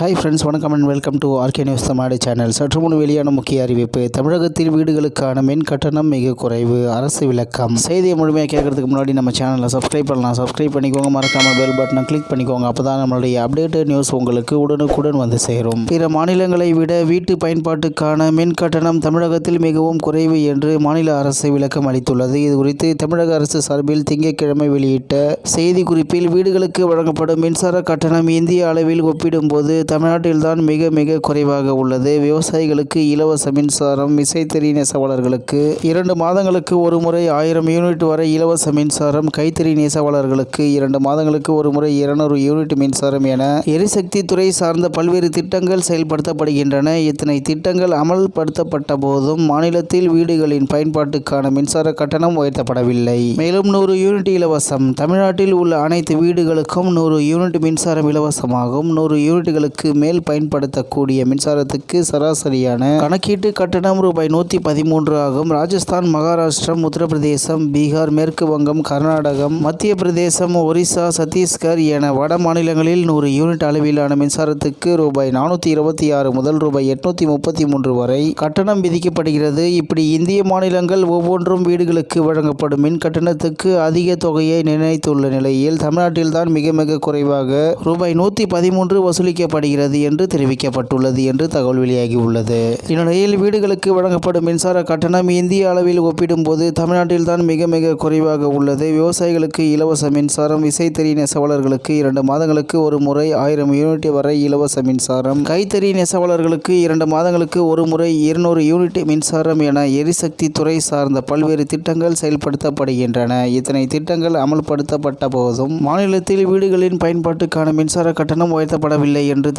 Hi friends வணக்கம் and welcome to RK news Tamil channel சற்று முன் வெளியான முக்கிய அறிவிப்பு தமிழகத்தில் வீடுகளுக்கான மின் கட்டணம் மிக குறைவு அரசு விளக்கம். செய்தியை முழுமையாக கேட்கறதுக்கு முன்னாடி நம்ம சேனலை சப்ஸ்கிரைப் பண்ணலாம். சப்ஸ்கிரைப் பண்ணிக்கோங்க மறக்காம பெல் பட்டனை கிளிக் பண்ணிக்கோங்க. அப்போ தான் நம்மளுடைய அப்டேட்டட் நியூஸ் உங்களுக்கு உடனுக்குடன் வந்து சேரும். பிற மாநிலங்களை விட வீட்டு பயன்பாட்டுக்கான மின் கட்டணம் தமிழகத்தில் மிகவும் குறைவு என்று மாநில அரசு விளக்கம் அளித்துள்ளது. இது குறித்து தமிழக அரசு சார்பில் திங்கட்கிழமை வெளியிட்ட செய்திக்குறிப்பில் வீடுகளுக்கு வழங்கப்படும் மின்சார கட்டணம் இந்திய அளவில் ஒப்பிடும்போது தமிழ்நாட்டில்தான் மிக மிக குறைவாக உள்ளது. விவசாயிகளுக்கு இலவச மின்சாரம் விசைத்தறி நெசவாளர்களுக்கு இரண்டு மாதங்களுக்கு ஒரு முறை ஆயிரம் யூனிட் வரை இலவச மின்சாரம் கைத்தறி நெசவாளர்களுக்கு இரண்டு மாதங்களுக்கு ஒரு முறை இருநூறு யூனிட் மின்சாரம் என எரிசக்தி துறை சார்ந்த பல்வேறு திட்டங்கள் செயல்படுத்தப்படுகின்றன. இத்தனை திட்டங்கள் அமல்படுத்தப்பட்ட போதும் மாநிலத்தில் வீடுகளின் பயன்பாட்டுக்கான மின்சார கட்டணம் உயர்த்தப்படவில்லை. மேலும் நூறு யூனிட் இலவசம். தமிழ்நாட்டில் உள்ள அனைத்து வீடுகளுக்கும் நூறு யூனிட் மின்சாரம் இலவசமாகும். நூறு யூனிட்டுகளுக்கு மேல் பயன்படுத்தக்கூடிய மின்சாரத்துக்கு சராசரியான கணக்கீட்டு கட்டணம் ரூபாய் நூற்றி பதிமூன்று ஆகும். ராஜஸ்தான் மகாராஷ்டிரம் உத்தரப்பிரதேசம் பீகார் மேற்கு வங்கம் கர்நாடகம் மத்திய பிரதேசம் ஒரிசா சத்தீஸ்கர் என வட மாநிலங்களில் நூறு யூனிட் அளவிலான மின்சாரத்துக்கு ரூபாய் நானூற்றி இருபத்தி ஆறு முதல் ரூபாய் எட்நூற்றி முப்பத்தி மூன்று வரை கட்டணம் விதிக்கப்படுகிறது. இப்படி இந்திய மாநிலங்கள் ஒவ்வொன்றும் வீடுகளுக்கு வழங்கப்படும் மின் கட்டணத்துக்கு அதிக தொகையை நிர்ணயித்துள்ள நிலையில் தமிழ்நாட்டில்தான் மிக மிக குறைவாக ரூபாய் நூற்றி பதிமூன்று வசூலிக்கப்படுகிறது என்று தெரிவிக்கப்பட்டுள்ளது என்று தகவல் வெளியாகியுள்ளது. இந்நிலையில் வீடுகளுக்கு வழங்கப்படும் மின்சார கட்டணம் இந்திய அளவில் ஒப்பிடும்போது தமிழ்நாட்டில்தான் மிக மிக குறைவாக உள்ளது. விவசாயிகளுக்கு இலவச மின்சாரம் விசைத்தறி நெசவாளர்களுக்கு இரண்டு மாதங்களுக்கு ஒரு முறை ஆயிரம் யூனிட் வரை இலவச மின்சாரம் கைத்தறி நெசவாளர்களுக்கு இரண்டு மாதங்களுக்கு ஒரு முறை இருநூறு யூனிட் மின்சாரம் என எரிசக்தி துறை சார்ந்த பல்வேறு திட்டங்கள் செயல்படுத்தப்படுகின்றன. இத்தனை திட்டங்கள் அமல்படுத்தப்பட்ட போதும் மாநிலத்தில் வீடுகளின் பயன்பாட்டுக்கான மின்சார கட்டணம் உயர்த்தப்படவில்லை என்று